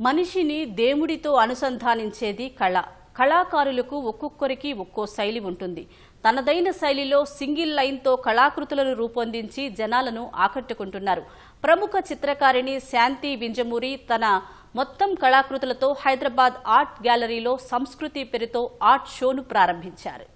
మనిషిని దేవుడితో అనుసంధానించేది కళ. కళాకారులకు ఒక్కొక్కరికి ఒక్కో శైలి ఉంటుంది. తనదైన శైలిలో సింగిల్ లైన్తో కళాకృతులను రూపొందించి జనాలను ఆకట్టుకుంటున్నారు. ప్రముఖ చిత్రకారిణి శాంతి వింజమూరి తన మొత్తం కళాకృతులతో హైదరాబాద్ ఆర్ట్ గ్యాలరీలో సంస్కృతి పేరుతో ఆర్ట్ షోను ప్రారంభించారు.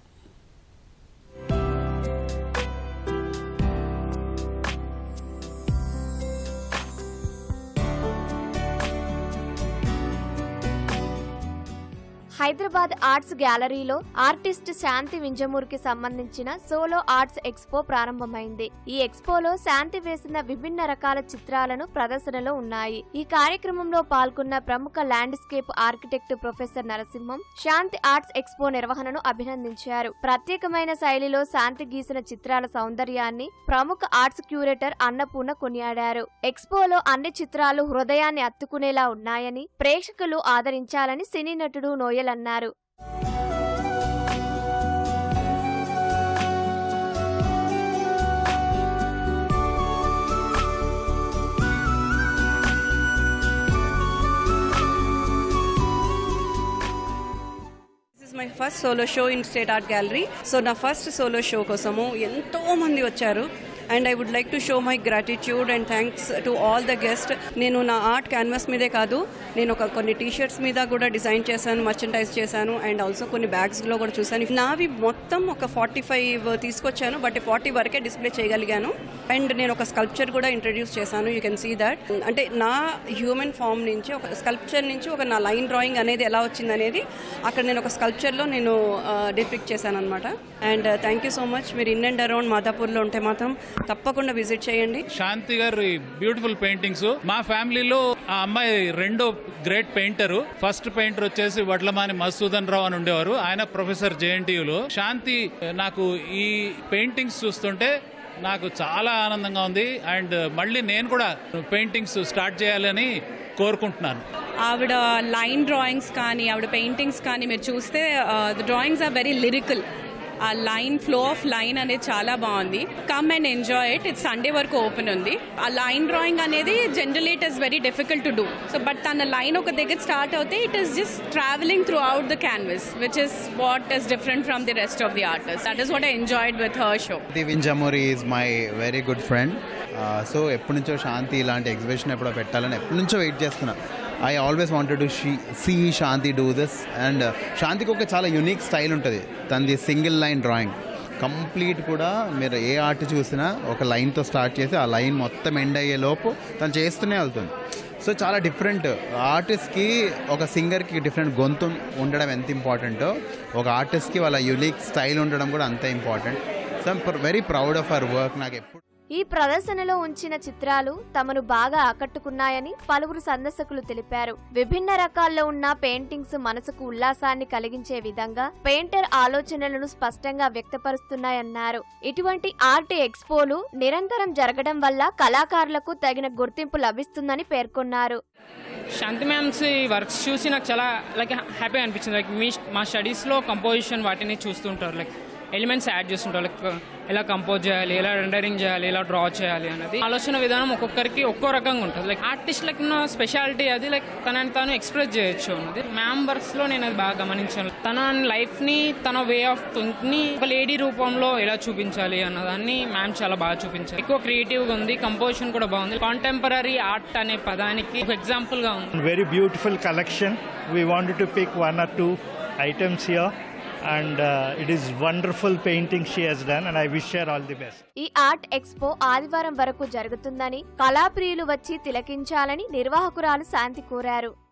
హైదరాబాద్ ఆర్ట్స్ గ్యాలరీలో ఆర్టిస్ట్ శాంతి వింజమూర్కి సంబంధించిన సోలో ఆర్ట్స్ ఎక్స్పో ప్రారంభమైంది. ఈ ఎక్స్పోలో శాంతి వేసిన విభిన్న రకాల చిత్రాలను ప్రదర్శనలో ఉన్నాయి. ఈ కార్యక్రమంలో పాల్గొన్న ప్రముఖ landscape architect professor Narasimham Shanti arts expo నిర్వహణను అభినందించారు. ప్రత్యేకమైన శైలిలో శాంతి గీసిన చిత్రాల సౌందర్యాన్ని ప్రముఖ ఆర్ట్స్ క్యూరేటర్ అన్నపూర్ణ కొనియాడారు. ఎక్స్పోలో అన్ని చిత్రాలు హృదయాన్ని అత్తుకునేలా ఉన్నాయని ప్రేక్షకులు ఆదరించాలని సినీ నటుడు నోయల్ చేయాలన్నారు is my first solo show in state art gallery so నా ఫస్ట్ సోలో షో కోసము ఎంతో మంది వచ్చారు. And I would like to show my gratitude and thanks to all the guest నేను నా ఆర్ట్ క్యాన్వాస్ మీదే కాదు నేను ఒక కొన్ని టీ షర్ట్స్ మీద కూడా డిజైన్ చేశాను మర్చెంటైజ్ చేశాను అండ్ ఆల్సో కొన్ని బ్యాగ్స్లో కూడా చూశాను. నావి మొత్తం ఒక ఫార్టీ ఫైవ్ తీసుకొచ్చాను బట్ ఫార్టీ వరకే డిస్ప్లే చేయగలిగాను. అండ్ నేను ఒక స్కల్ప్చర్ కూడా ఇంట్రడ్యూస్ చేశాను యూ కెన్ సీ దాట్ అంటే నా హ్యూమన్ ఫామ్ నుంచి ఒక స్కల్ప్చర్ నుంచి ఒక నా లైన్ డ్రాయింగ్ అనేది ఎలా వచ్చింది అనేది అక్కడ నేను ఒక స్కల్ప్చర్లో నేను డిపిక్ట్ చేశాను అనమాట and thank you so much మీరు ఇన్ అండ్ అరౌండ్ మాదాపూర్లో ఉంటే మాత్రం తప్పకుండా విజిట్ చేయండి. శాంతి గారి బ్యూటిఫుల్ పెయింటింగ్స్. మా ఫ్యామిలీలో ఆ అమ్మాయి రెండో గ్రేట్ పెయింటర్. ఫస్ట్ పెయింటర్ వచ్చేసి వడ్లమాని మధుసూదన్ రావు అని ఉండేవారు. ఆయన ప్రొఫెసర్ జేఎన్టీయులో. శాంతి నాకు ఈ పెయింటింగ్స్ చూస్తుంటే నాకు చాలా ఆనందంగా ఉంది. అండ్ మళ్ళీ నేను కూడా పెయింటింగ్స్ స్టార్ట్ చేయాలని కోరుకుంటున్నాను. ఆవిడ లైన్ డ్రాయింగ్స్ కానీ ఆవిడ పెయింటింగ్స్ కానీ మీరు చూస్తే the drawings are very lyrical ఆ లైన్ ఫ్లో ఆఫ్ లైన్ అనేది చాలా బాగుంది. Come and enjoy it it's Sunday వరకు ఓపెన్ ఉంది. ఆ లైన్ డ్రాయింగ్ అనేది general it is very difficult to do so but తన లైన్ ఒక దగ్గర స్టార్ట్ అవుతే it is just travelling throughout the canvas which is what is different from the rest of the artist that is what I enjoyed with her show దివిన్ జమూరి is my very good friend so ఎప్పటి నుంచో శాంతి ఇలాంటి exhibition ఎప్పుడో పెట్టాలని ఎప్పటి నుంచో wait చేస్తున్నా. I always wanted to she see Shanti do this and శాంతికి ఒక చాలా యునిక్ స్టైల్ ఉంటుంది. తనది సింగిల్ లైన్ డ్రాయింగ్ కంప్లీట్ కూడా మీరు ఏ ఆర్ట్ చూసినా ఒక లైన్తో స్టార్ట్ చేసి ఆ లైన్ మొత్తం ఎండ్ అయ్యే లోపు తను చేస్తూనే వెళ్తుంది. సో చాలా డిఫరెంట్ ఆర్టిస్ట్కి ఒక సింగర్కి డిఫరెంట్ గొంతు ఉండడం ఎంత ఇంపార్టెంటో ఒక ఆర్టిస్ట్కి వాళ్ళ యునిక్ స్టైల్ ఉండడం కూడా అంత important so very proud of our work నాకు ఎప్పుడు ఈ ప్రదర్శనలో ఉంచిన చిత్రాలు తమను బాగా ఆకట్టుకున్నాయని పలువురు సందర్శకులు తెలిపారు. విభిన్న రకాల్లో ఉన్న పెయింటింగ్స్ మనసుకు ఉల్లాసాన్ని కలిగించే విధంగా పెయింటర్ ఆలోచనలను స్పష్టంగా వ్యక్తపరుస్తున్నాయన్నారు. ఇటువంటి ఆర్ట్ ఎక్స్పోలు నిరంతరం జరగడం వల్ల కళాకారులకు తగిన గుర్తింపు లభిస్తుందని పేర్కొన్నారు. శాంతి మ్యామ్స్ వర్క్స్ చూసి నాకు చాలా లైక్ హ్యాపీ అనిపించింది. లైక్ మీ మా స్టడీస్లో కంపోజిషన్ వాటిని చూస్తుంటారు. లైక్ ఎలిమెంట్స్ యాడ్ చేస్తుంటారు. లైక్ ఎలా కంపోజ్ చేయాలి ఎలా రెండరింగ్ చేయాలి ఎలా డ్రా చేయాలి అనేది ఆలోచన విధానం ఒక్కొక్కరికి ఒక్కో రకంగా ఉంటుంది. లైక్ ఆర్టిస్ట్లకు ఉన్న స్పెషాలిటీ అది లైక్ తనని తాను ఎక్స్ప్రెస్ చేయొచ్చు అన్నది. మ్యామ్ వర్క్స్లో నేను అది బాగా గమనించాను. తన లైఫ్ని తన వే ఆఫ్ థింక్ని ఒక లేడీ రూపంలో ఎలా చూపించాలి అన్నదాన్ని మ్యామ్ చాలా బాగా చూపించారు. ఎక్కువ క్రియేటివ్గా ఉంది కంపోజిషన్ కూడా బాగుంది. కాంటెంపరీ ఆర్ట్ అనే పదానికి ఒక ఎగ్జాంపుల్గా ఉంది. Very beautiful collection we want to pick one or two items here and it is wonderful painting ఈ ఆర్ట్ ఎక్స్పో ఆదివారం వరకు జరుగుతుందని కళాప్రియులు వచ్చి తిలకించాలని నిర్వాహకురాలు శాంతి కోరారు.